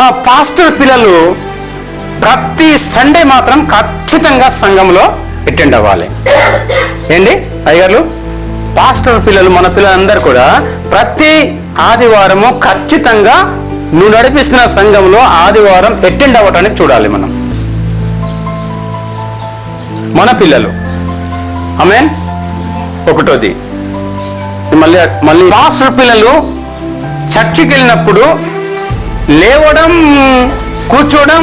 ఆ పాస్టర్ పిల్లలు ప్రతి సండే మాత్రం ఖచ్చితంగా సంఘంలో అటెండ్ అవ్వాలి. ఏంటి? అయ్యారు పాస్టర్ పిల్లలు మన పిల్లలందరూ కూడా ప్రతి ఆదివారము ఖచ్చితంగా నువ్వు నడిపిస్తున్న సంఘంలో ఆదివారం అటెండ్ అవ్వటానికి చూడాలి మనం. మన పిల్లలు. ఆమె ఒకటోది. మళ్ళీ మళ్ళీ పాస్టర్ పిల్లలు చర్చికి వెళ్ళినప్పుడు లేవడం కూర్చోవడం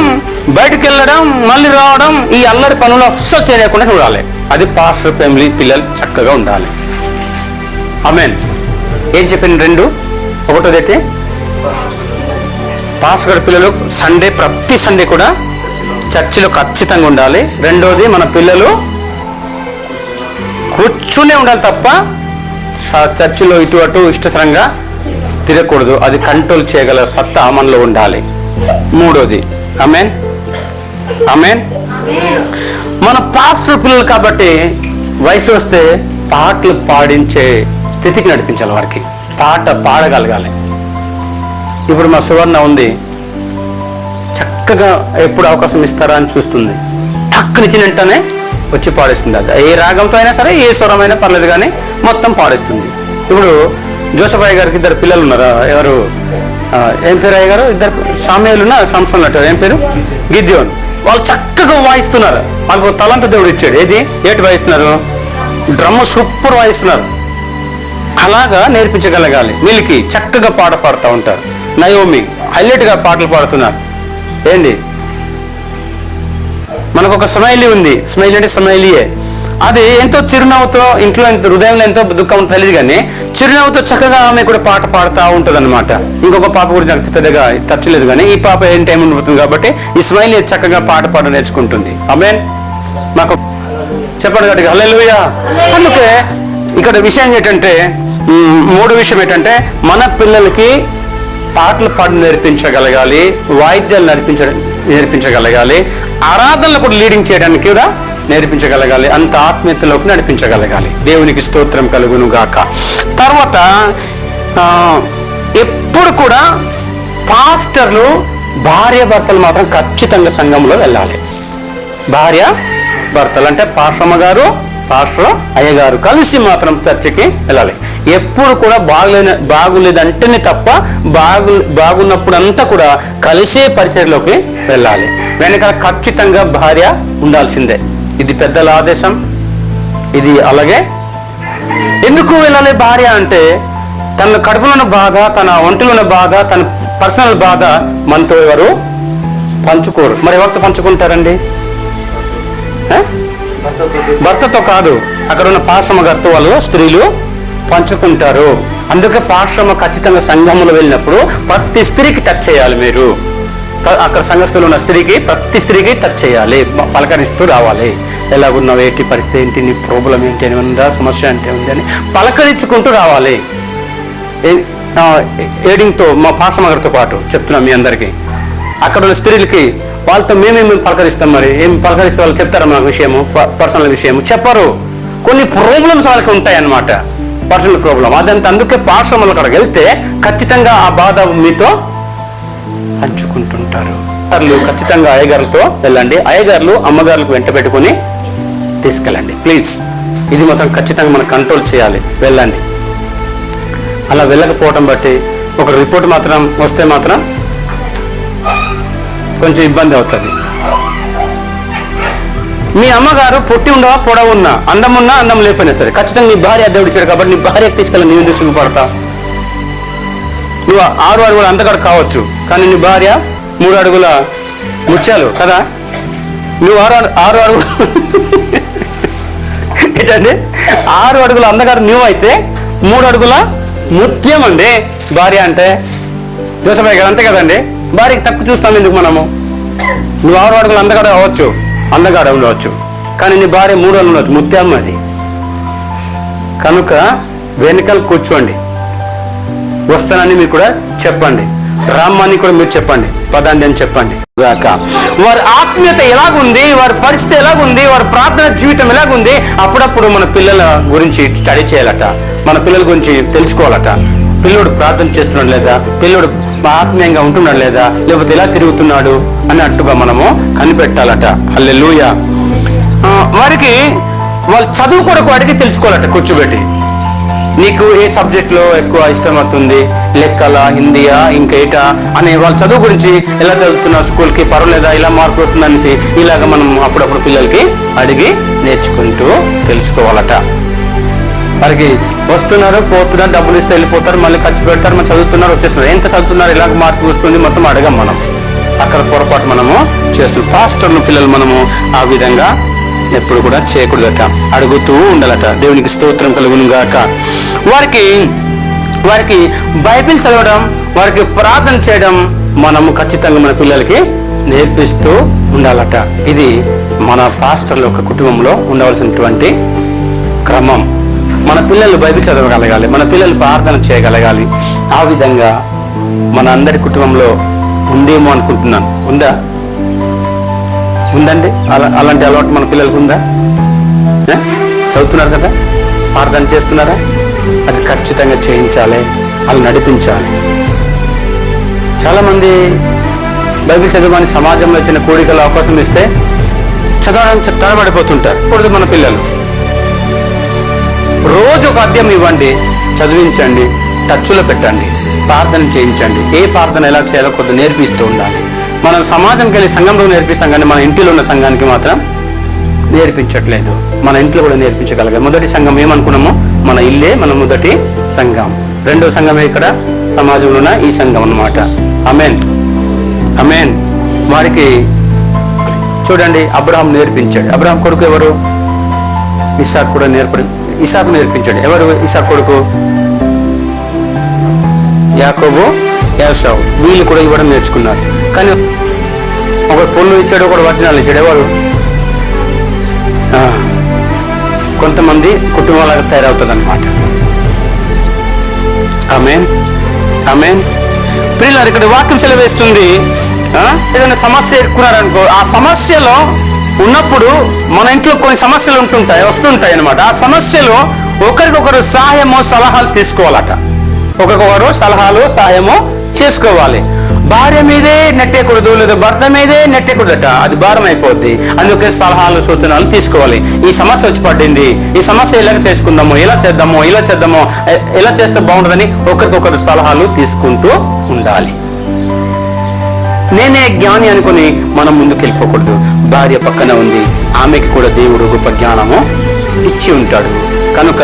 బయటకు వెళ్ళడం మళ్ళీ రావడం ఈ అల్లరి పనులు అస్సలు చేయకుండా చూడాలి. అది పాస్టర్ ఫ్యామిలీ పిల్లలు చక్కగా ఉండాలి. అమెన్ ఏం చెప్పింది రెండు? ఒకటోది అయితే పాస్టర్ పిల్లలు సండే ప్రతి సండే కూడా చర్చిలో ఖచ్చితంగా ఉండాలి. రెండోది మన పిల్లలు కూర్చునే ఉండాలి తప్ప చర్చిలో ఇటు అటు ఇష్టసరంగా తిరగకూడదు. అది కంట్రోల్ చేయగల సత్తా మనలో ఉండాలి. మూడోది. అమెన్ అమెన్ మన పాస్టర్ పిల్లలు కాబట్టి వయసు వస్తే పాటలు పాడించే స్థితికి నడిపించాలి వారికి. పాట పాడగలగాలి. ఇప్పుడు మా సువర్ణ ఉంది. చక్కగా ఎప్పుడు అవకాశం ఇస్తారా అని చూస్తుంది. టక్కునిచ్చిన వెంటనే వచ్చి పాడిస్తుంది. అది ఏ రాగంతో అయినా సరే ఏ స్వరమైనా పర్లేదు కానీ మొత్తం పాడిస్తుంది. ఇప్పుడు జోసఫ్ అయ్య గారికి ఇద్దరు పిల్లలు ఉన్నారు? ఎవరు? ఏం పేరు అయ్య గారు? ఇద్దరు సామ్యాలున్న సంస్థలు అంటారు ఏం పేరు? గిద్యోన్. వాళ్ళు చక్కగా వాయిస్తున్నారు. వాళ్ళకు తలంత దేవుడు ఇచ్చాడు. ఏది? ఏటి వాయిస్తున్నారు? Drum super వాయిస్తున్నారు. అలాగా నేర్పించగలగాలి. వీళ్ళకి చక్కగా పాట పాడుతూ ఉంటారు. నయోమి హైలైట్గా పాటలు పాడుతున్నారు. ఏంటి మనకు ఒక స్మైలీ ఉంది. స్మైలీ అంటే స్మైలీయే. అది ఎంతో చిరునవ్వుతో ఇంట్లో హృదయంలో ఎంతో దుఃఖం తెలియదు కానీ చిరునవ్వుతో చక్కగా ఆమె కూడా పాట పాడుతూ ఉంటుంది అనమాట ఇంకొక పాప గురించి నాకు పెద్దగా టచ్ లేదు కానీ ఈ పాప ఏం టైం ఉండిపోతుంది కాబట్టి ఈ స్మైలీ చక్కగా పాట పాట నేర్చుకుంటుంది. ఆమె మాకు చెప్పండి గట్టిగా హల్లెలూయా అందుకే ఇక్కడ విషయం ఏంటంటే మూడో విషయం ఏంటంటే మన పిల్లలకి పాటలు పాడి నేర్పించగలగాలి వాయిద్యాలు నేర్పించ నేర్పించగలగాలి ఆరాధనలు కూడా లీడింగ్ చేయడానికి కూడా నేర్పించగలగాలి. అంత ఆత్మీయతలోకి నడిపించగలగాలి. దేవునికి స్తోత్రం కలుగును గాక తర్వాత ఎప్పుడు కూడా పాస్టర్లు భార్య భర్తలు మాత్రం ఖచ్చితంగా సంఘంలో వెళ్ళాలి. భార్య భర్తలు అంటే పాశ్రమ గారు పాస్టర్ అయ్యగారు కలిసి మాత్రం చర్చికి వెళ్ళాలి. ఎప్పుడు కూడా బాగులేని బాగులేదంటేనే తప్ప బాగు బాగున్నప్పుడు అంతా కూడా కలిసే పరిచయలోకి వెళ్ళాలి. వెనకాల ఖచ్చితంగా భార్య ఉండాల్సిందే. ఇది పెద్దల ఆదేశం ఇది అలాగే. ఎందుకు వెళ్ళాలి భార్య అంటే తన కడుపులో బాధ తన ఒంటిలోని బాధ తన పర్సనల్ బాధ మనతో ఎవరు పంచుకోరు. మరి ఎవరితో పంచుకుంటారండి? భర్తతో కాదు. అక్కడ ఉన్న పాశ్రమ గారితో వాళ్ళు స్త్రీలు పంచుకుంటారు. అందుకే పాశ్రమ ఖచ్చితంగా సంఘంలో వెళ్ళినప్పుడు ప్రతి స్త్రీకి టచ్ చేయాలి మీరు. అక్కడ సంఘస్థులు ఉన్న స్త్రీకి ప్రతి స్త్రీకి టచ్ చేయాలి. పలకరిస్తూ రావాలి. ఎలాగున్నావు? ఏంటి పరిస్థితి? ఏంటి నీ ప్రాబ్లం ఏంటి అని ఉందా? సమస్య అంటే ఉంది అని పలకరించుకుంటూ రావాలి. ఏడింగ్తో మా పాసమగారితో పాటు చెప్తున్నాం మీ అందరికీ. అక్కడ ఉన్న స్త్రీలకి వాళ్ళతో మేమేమి పలకరిస్తాం మరి? ఏం పలకరిస్తే వాళ్ళు చెప్తారా మాకు విషయము? ప- పర్సనల్ విషయము? చెప్పరు. కొన్ని ప్రాబ్లమ్స్ వాళ్ళకి ఉంటాయి అన్నమాట పర్సనల్ ప్రాబ్లం అదంతా అందుకే పాఠశాల అక్కడికి వెళ్తే ఖచ్చితంగా ఆ బాధ మీతో పంచుకుంటుంటారు. ఖచ్చితంగా అయ్యగారులతో వెళ్ళండి. అయ్యగారులు అమ్మగారులకు వెంట పెట్టుకుని తీసుకెళ్ళండి. ప్లీజ్. ఇది మాత్రం ఖచ్చితంగా మనం కంట్రోల్ చేయాలి. వెళ్ళండి. అలా వెళ్ళకపోవటం బట్టి ఒక రిపోర్ట్ మాత్రం వస్తే మాత్రం కొంచెం ఇబ్బంది అవుతుంది. మీ అమ్మగారు పొట్టి ఉండవా పొడవు ఉన్నా అందం ఉన్నా అందం లేకపోయినా సరే ఖచ్చితంగా నీ భార్య దేవుడిచ్చాడు కాబట్టి నీ భార్యకు తీసుకెళ్ళి నీవు ఎందుకు సిగ్గుపడతా నువ్వు ఆరు అడుగుల అందగాడు కావచ్చు. కానీ నీ భార్య మూడు అడుగుల ముత్యాలు కదా? నువ్వు ఆరు ఆరు అడుగులు ఏంటండి? ఆరు అడుగుల అందగారు నువ్వు అయితే మూడు అడుగుల ముత్యం అండి. భార్య అంటే జోసఫాయ్ గారు అంతే కదండి. భార్యకి తక్కువ చూస్తాం ఎందుకు మనము? నువ్వు ఆరు అడుగులు అందగాడు అవ్వచ్చు అందగాడు ఉండవచ్చు కానీ నీ భార్య మూడు అడుగులు ఉండవచ్చు ముత్యం అది. కనుక వెనకాల కూర్చోండి. వస్తానని మీరు కూడా చెప్పండి. రామ్మని కూడా మీరు చెప్పండి. పదండి అని చెప్పండి. గాక వారి ఆత్మీయత ఎలాగుంది? వారి పరిస్థితి ఎలాగుంది? వారి ప్రార్థన జీవితం ఎలాగుంది? అప్పుడప్పుడు మన పిల్లల గురించి స్టడీ చేయాలట. మన పిల్లల గురించి తెలుసుకోవాలట. పిల్లోడు ప్రార్థన చేస్తున్నాడు లేదా? పిల్లోడు ఆత్మీయంగా ఉంటున్నాడు లేదా? లేకపోతే ఎలా తిరుగుతున్నాడు? అన్నట్టుగా మనము కనిపెట్టాలట. అల్లెలుయ వారికి వాళ్ళు చదువు కొరకు వాడికి తెలుసుకోవాలట కూర్చోబెట్టి. నీకు ఏ సబ్జెక్ట్లో ఎక్కువ ఇష్టం అవుతుంది లెక్కల హిందీయా ఇంకేటా అనే వాళ్ళ చదువు గురించి ఎలా చదువుతున్నా స్కూల్కి? పర్వాలేదా? ఇలా మార్పు వస్తుందనేసి ఇలాగ మనం అప్పుడప్పుడు పిల్లలకి అడిగి నేర్చుకుంటూ తెలుసుకోవాలట. వారికి వస్తున్నారు పోతున్నారు డబ్బులు ఇస్తే వెళ్ళిపోతారు మళ్ళీ ఖర్చు పెడతారు మనం చదువుతున్నారు వచ్చేస్తున్నారు. ఎంత చదువుతున్నారు ఇలాగ మార్పు వస్తుంది మొత్తం అడగం మనం. అక్కడ పొరపాటు మనము చేస్తున్నాం. పాస్టర్ను పిల్లలు మనము ఆ విధంగా ఎప్పుడు కూడా చేయకూడదట. అడుగుతూ ఉండాలట. దేవునికి స్తోత్రం కలుగును గాక. వారికి వారికి బైబిల్ చదవడం వారికి ప్రార్థన చేయడం మనము ఖచ్చితంగా మన పిల్లలకి నేర్పిస్తూ ఉండాలట. ఇది మన పాస్టర్ల యొక్క కుటుంబంలో ఉండవలసినటువంటి క్రమం. మన పిల్లలు బైబిల్ చదవగలగాలి మన పిల్లలు ప్రార్థన చేయగలగాలి. ఆ విధంగా మన అందరి కుటుంబంలో ఉందేమో అనుకుంటున్నాను. ఉందా? ఉందండి. అలా అలాంటి అలవాటు మన పిల్లలకు ఉందా? చదువుతున్నారు కదా? ప్రార్థన చేస్తున్నారా? అది ఖచ్చితంగా చేయించాలి. వాళ్ళు నడిపించాలి. చాలామంది బైబిల్ చదవని సమాజంలో చిన్న కోరికలు అవకాశం ఇస్తే చదవడానికి తడబడిపోతుంటారు. ఇప్పుడు మన పిల్లలు. రోజు ఒక అద్యం ఇవ్వండి. చదివించండి. టచ్లో పెట్టండి. ప్రార్థన చేయించండి. ఏ ప్రార్థన ఎలా చేయాలో కొద్ది నేర్పిస్తూ ఉండాలి. మనం సమాజంకి వెళ్ళి సంఘంలో నేర్పిస్తాం కానీ మన ఇంటిలో ఉన్న సంఘానికి మాత్రం నేర్పించట్లేదు. మన ఇంట్లో కూడా నేర్పించగలగాలి. మొదటి సంఘం ఏమనుకున్నామో? మన ఇల్లే మన మొదటి సంఘం. రెండో సంఘమే ఇక్కడ సమాజంలో ఉన్న ఈ సంఘం అన్నమాట. అమెన్ అమెన్ వారికి చూడండి అబ్రహాం నేర్పించాడు. అబ్రహాం కొడుకు ఎవరు? ఇసాక్ కూడా నేర్పడి. ఇసాకు నేర్పించాడు. ఎవరు? ఇసాక్ కొడుకు? యాకోబు యాసావు. వీళ్ళు కూడా ఇవ్వడం నేర్చుకున్నారు. కానీ ఒకటి పొల్లు ఇచ్చాడు ఒకటి వచనాలు ఇచ్చాడు. ఎవరు? కొంతమంది కుటుంబాలకు తయారవుతుంది అనమాట ఆమెన్. ఆమెన్. పిల్లలు ఇక్కడ వాక్యం సెలవేస్తుంది. ఏదైనా సమస్య ఎదుర్కొన్నారనుకో ఆ సమస్యలో ఉన్నప్పుడు మన ఇంట్లో కొన్ని సమస్యలు ఉంటుంటాయి వస్తుంటాయి అనమాట ఆ సమస్యలో ఒకరికొకరు సహాయము సలహాలు తీసుకోవాలట. ఒకరికొకరు సలహాలు సహాయము చేసుకోవాలి. భార్య మీదే నెట్టేయకూడదు లేదా భర్త మీదే నెట్టేయకూడదట అది భారం అయిపోద్ది అందుకే సలహాలు సూచనలు తీసుకోవాలి. ఈ సమస్య వచ్చి పడింది. ఈ సమస్య ఇలా చేసుకుందాము ఎలా చేద్దాము ఇలా చేద్దాము ఇలా ఎలా చేస్తే బాగుంటుందని ఒకరికొకరు సలహాలు తీసుకుంటూ ఉండాలి. నేనే జ్ఞాని అనుకుని మనం ముందుకు వెళ్ళిపోకూడదు భార్య పక్కన ఉంది. ఆమెకి కూడా దేవుడు గొప్ప జ్ఞానము ఇచ్చి ఉంటాడు. కనుక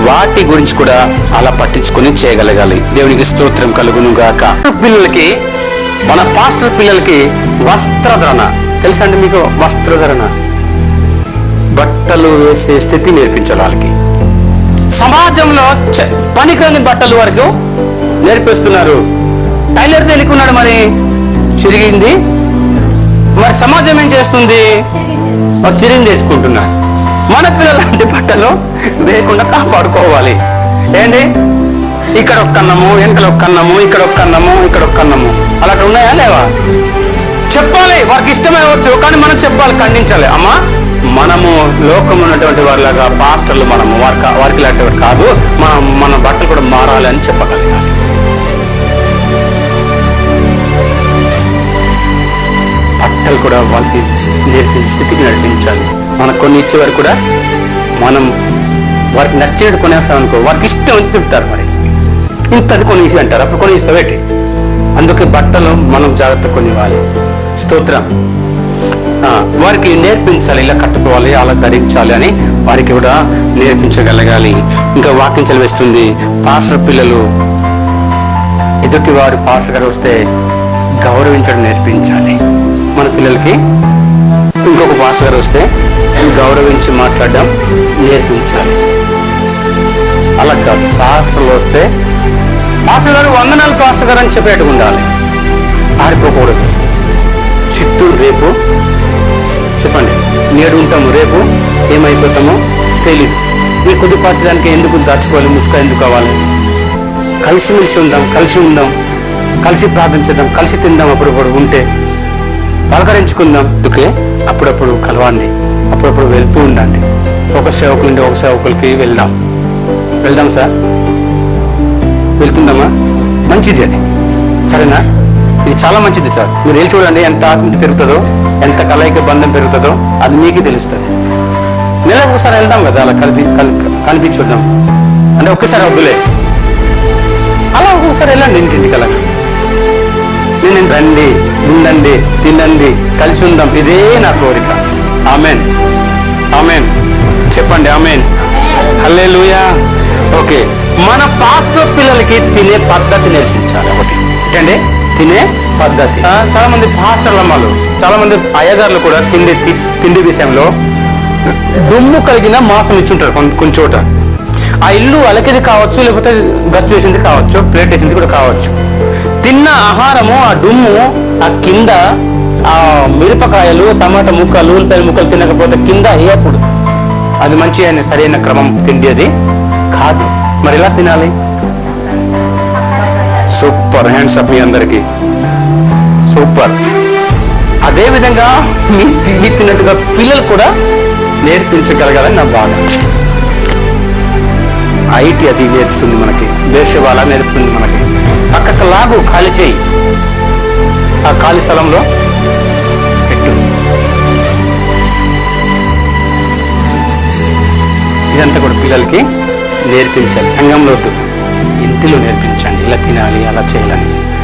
వాటి గురించి కూడా అలా పట్టించుకొని చేయగలగాలి. దేవునికి స్తోత్రం కలుగును గాక పిల్లలకి మన పాస్టర్ పిల్లలకి వస్త్రధరణ. తెలుసా అండి మీకు? వస్త్రధరణ. బట్టలు వేసే స్థితి నేర్పించాలి వాళ్ళకి. సమాజంలో పనికిరాని బట్టలు వరకు నేర్పిస్తున్నారు. టైలర్ తెలుకున్నాడు మరి? చిరిగింది. మరి సమాజం ఏం చేస్తుంది? చిరిగింది వేసుకుంటున్నాడు. మన పిల్లలాంటి బట్టలు వేయకుండా కాపాడుకోవాలి. ఏంటి? ఇక్కడ ఒక కన్నము వెనకల ఒక కన్నము ఇక్కడ ఒక కన్నము ఇక్కడ ఒక కన్నము అలాంటి ఉన్నాయా లేవా? చెప్పాలి వారికి ఇష్టమే కానీ మనం చెప్పాలి ఖండించాలి. అమ్మా మనము లోకం ఉన్నటువంటి వారిలాగా పాస్టర్లు మనము వారికి వారికి లాంటివారు కాదు మనం మన బట్టలు కూడా మారాలి అని చెప్పగలగాలి. బట్టలు కూడా వాళ్ళకి నేర్పించి స్థితికి నడిపించాలి. మనకు కొన్ని ఇచ్చేవారు కూడా మనం వారికి నచ్చినట్టు కొనేస్తాం అనుకో వారికి ఇష్టం అని చెప్తారు మరి. ఇంతది కొని ఇసి అంటారు. అప్పుడు కొని ఏంటి? అందుకే బట్టలు మనం జాగ్రత్త కొనివ్వాలి. స్తోత్రం. వారికి నేర్పించాలి ఇలా కట్టుకోవాలి అలా ధరించాలి అని వారికి కూడా నేర్పించగలగాలి. ఇంకా వాక్యం చదివేస్తుంది పాస్టర్ పిల్లలు ఎదుటి వారి పాస్టర్ గారు వస్తే గౌరవించడం నేర్పించాలి. మన పిల్లలకి ఇంకొక పాస్టర్ గారు వస్తే గౌరవించి మాట్లాడడం నేర్పించాలి. అలా కాదు పాస్టర్లు వస్తే పాస్టర్ గారు వందనాలు పాస్టర్ గారు అని చెప్పేట్టు ఉండాలి. ఆడిపోకూడదు చిత్తూరు రేపు. చెప్పండి నేడు ఉంటాము రేపు. ఏమైపోతామో తెలియదు ఈ కొద్దిపాటి దానికి ఎందుకు దాచుకోవాలి ముసుక ఎందుకు కావాలి? కలిసిమెలిసి ఉందాం కలిసి ఉందాం కలిసి ప్రార్థన చేద్దాం కలిసి తిందాం అప్పుడప్పుడు ఉంటే పలకరించుకుందాం. అందుకే అప్పుడప్పుడు కలవండి. అప్పుడప్పుడు వెళ్తూ ఉండండి. ఒక సేవకుల నుండి ఒక సేవకులకి వెళ్దాం. వెళ్దాం సార్. వెళ్తుందామా మంచిది అది. సరేనా? ఇది చాలా మంచిది సార్. మీరు వెళ్ళి చూడండి ఎంత ఆత్మీయత పెరుగుతుందో ఎంత కలయిక బంధం పెరుగుతుందో అది మీకే తెలుస్తుంది. నెలకు ఒకసారి వెళ్దాం కదా అలా కలిపి కల్- చూద్దాం అంటే ఒక్కసారి వద్దులే. అలా ఒక్కొక్కసారి వెళ్ళండి ఇంటింటికి అలా. నేను రండి. ఉండండి తినండి కలిసి ఉందాం. ఇదే నా కోరిక. ఆమెన్. ఆమెన్. చెప్పండి ఆమెన్. హల్లే ఓకే. మన పాస్టర్ పిల్లలకి తినే పద్ధతి నేర్పించాలి ఒకటి. ఏంటంటే తినే పద్ధతి. చాలా మంది పాస్టర్ల అమ్మలు చాలా మంది అయ్యగారులు కూడా తిండి తి- తిండి విషయంలో దుమ్ము కలిగిన మాసం ఇచ్చుంటారు కొన్ని కొన్ని చోట. ఆ ఇల్లు అలకిది కావచ్చు లేకపోతే గచ్చు వేసింది కావచ్చు ప్లేట్ వేసింది కూడా కావచ్చు. తిన్న ఆహారము ఆ డుమ్ము ఆ కింద ఆ మిరపకాయలు టమాటా ముక్కలు ఉల్లిపాయల ముక్కలు తినకపోతే కింద వేయకూడదు. అది మంచి అయిన సరైన క్రమం తిండి అది కాదు. మరి ఎలా తినాలి? సూపర్ హ్యాండ్స్ అప్ మీ అందరికి. సూపర్. అదే విధంగా మీ తిన్నట్టుగా పిల్లలు కూడా నేర్పించగలగాలని నా బాధ. ఐటీ అది నేర్పుతుంది మనకి దేశవాళ నేర్పుతుంది మనకి. పక్కకు లాగు ఖాళీ చేయి. ఆ ఖాళీ స్థలంలో పెట్టు. ఇదంతా కూడా పిల్లలకి నేర్పించాలి. సంఘంలో వద్దు. ఇంటిలో నేర్పించండి. ఇలా తినాలి అలా చేయాలని.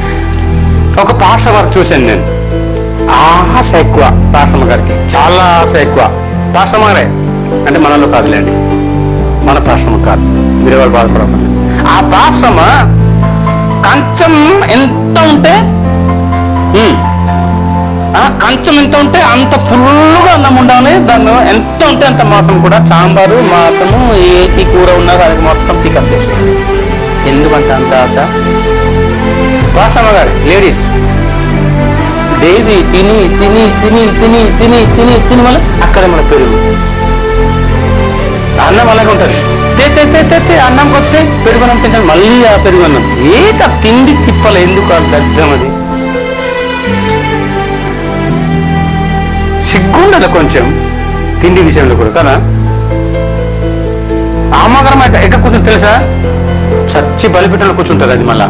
ఒక పాశ్రమ చూశాను నేను. ఆశ ఎక్కువ పాఠశాల గారికి. చాలా ఆశ ఎక్కువ. పాశ్రమ గారే అంటే మనలో కాదులేండి. మన పాఠశాల కాదు. మీరు ఎవరు బాధపడవసరం ఆ పాపం కంచం ఎంత ఉంటే ఆ కంచం ఎంత ఉంటే అంత ఫుల్గా అన్నం ఉండాలి. దానిలో ఎంత ఉంటే అంత మాసం కూడా సాంబారు మాసము ఏకి కూర ఉన్నదో అది మొత్తం పికప్ చేసేది ఎందుకంటే అంత ఆశ? పాశ్రమ గారు లేడీస్. దేవి తిని తిని తిని తిని తిని తిని తిని మళ్ళీ అక్కడ మన పెరుగు. అన్నం అలాగే ఉంటుంది. తే తే తే తే తే అన్నంకి వస్తే పెరుగున్నం తింటాను మళ్ళీ ఆ పెరుగున్నం. ఏక తిండి తిప్పలు ఎందుకు ఆ దద్దం అది సిగ్గుండదు కొంచెం తిండి విషయంలో కూడా కదా ఆమగరం ఎక్కడ కూర్చొని తెలుసా? చచ్చి బలిపీఠంలో కూర్చుంటుంది అది మళ్ళా.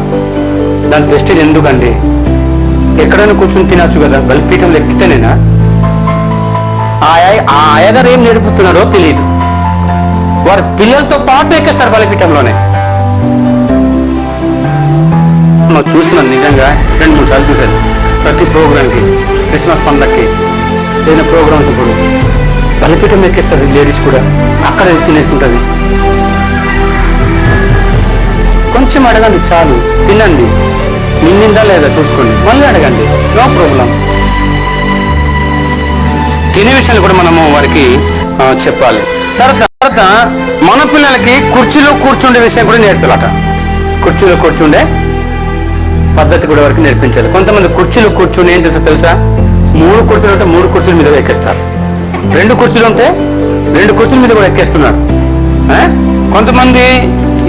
దాని ప్రెస్టేజ్ ఎందుకండి? ఎక్కడైనా కూర్చొని తినచ్చు కదా బలిపీఠంలో ఎక్కితేనేనా? ఆ ఆ అయ్యగారు ఏం నేర్పుతున్నాడో తెలియదు వారి పిల్లలతో పాటు ఎక్కేస్తారు బలిపీఠంలోనే. మనం నిజంగా? రెండు మూడు సార్లు చూశాను. ప్రతి ప్రోగ్రామ్కి క్రిస్మస్ పండగకి ఏదైనా ప్రోగ్రామ్స్ ఇప్పుడు. బలిపీఠం ఎక్కిస్తుంది లేడీస్ కూడా. అక్కడ తినేస్తుంటుంది కొంచెం అడగండి చాలు. తినండి. నిండిందా లేదా చూసుకోండి. మళ్ళీ అడగండి. No problem. తినే విషయాలు కూడా మనము వారికి చెప్పాలి. తర్వాత తర్వాత మన పిల్లలకి కుర్చీలో కూర్చుండే విషయం కూడా నేర్పాలట. కుర్చీలో కూర్చుండే పద్ధతి కూడా వరకు నేర్పించాలి. కొంతమంది కుర్చీలో కూర్చుని ఏం చేస్తారు తెలుసా? మూడు కుర్చీలు ఉంటే మూడు కుర్చీల మీద ఎక్కేస్తారు. రెండు కుర్చీలు ఉంటే రెండు కుర్చీల మీద కూడా ఎక్కేస్తున్నారు. కొంతమంది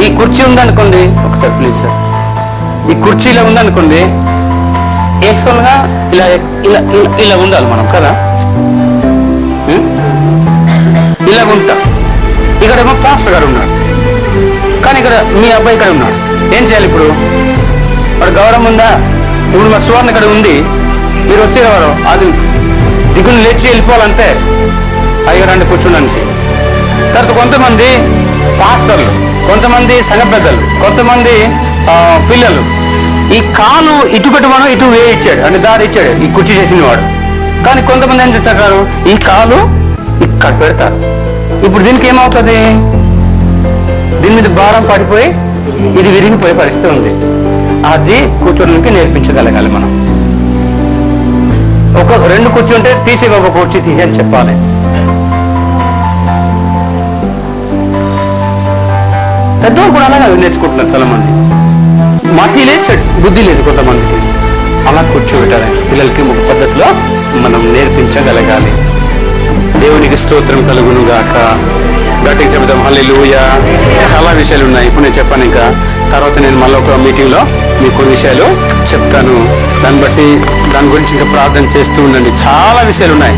ఈ కుర్చీ ఉందనుకోండి ఒకసారి ప్లీజ్ సార్ ఈ కుర్చీ ఇలా ఉందనుకోండి యాక్చువల్గా ఇలా ఇలా ఇలా ఇలా ఉండాలి మనం కదా? ఇలా ఉంటాం. ఇక్కడేమో పాస్టర్ గారు ఉన్నాడు కానీ ఇక్కడ మీ అబ్బాయి ఇక్కడ ఉన్నాడు. ఏం చేయాలి ఇప్పుడు? వాడు గౌరవం ఉందా? ఇప్పుడు మా సువర్ణ ఇక్కడ ఉంది. మీరు వచ్చేవారు. అది దిగులు లేచి వెళ్ళిపోవాలంటే అయ్యో రండి కూర్చుండనిసి తర్వాత కొంతమంది పాస్టర్లు కొంతమంది సంఘ పెద్దలు కొంతమంది పిల్లలు. ఈ కాలు ఇటు పెట్టమను ఇటు వే ఇచ్చాడు. అంటే దారి ఇచ్చాడు. ఈ కుర్చీ చేసిన వాడు. కానీ కొంతమంది ఏం చేస్తారు? ఈ కాలు ఇక్కడ పెడతారు. ఇప్పుడు దీనికి ఏమవుతుంది? దీని మీద భారం పడిపోయి ఇది విరిగిపోయే పరిస్థితి ఉంది. అది కూర్చోడానికి నేర్పించగలగాలి మనం. ఒక రెండు కూర్చుంటే తీసి ఒక కూర్చీ తీసి అని చెప్పాలి. పెద్దవాళ్ళు కూడా అలాగే నేర్చుకుంటున్నారు చాలా మంది మతి లేదు బుద్ధి లేదు కొంతమందికి. అలా కూర్చోబెట్టాలి. పిల్లలకి ఒక పద్ధతిలో మనం నేర్పించగలగాలి. దేవునికి స్తోత్రం కలుగును గాక గట్టికి చెబుతాం హల్లెలూయా. చాలా విషయాలు ఉన్నాయి ఇప్పుడు నేను చెప్పాను ఇంకా. తర్వాత నేను మళ్ళీ ఒక మీటింగ్లో మీకు కొన్ని విషయాలు చెప్తాను. దాన్ని బట్టి దాని గురించి ఇంకా ప్రార్థన చేస్తూ ఉండండి. చాలా విషయాలు ఉన్నాయి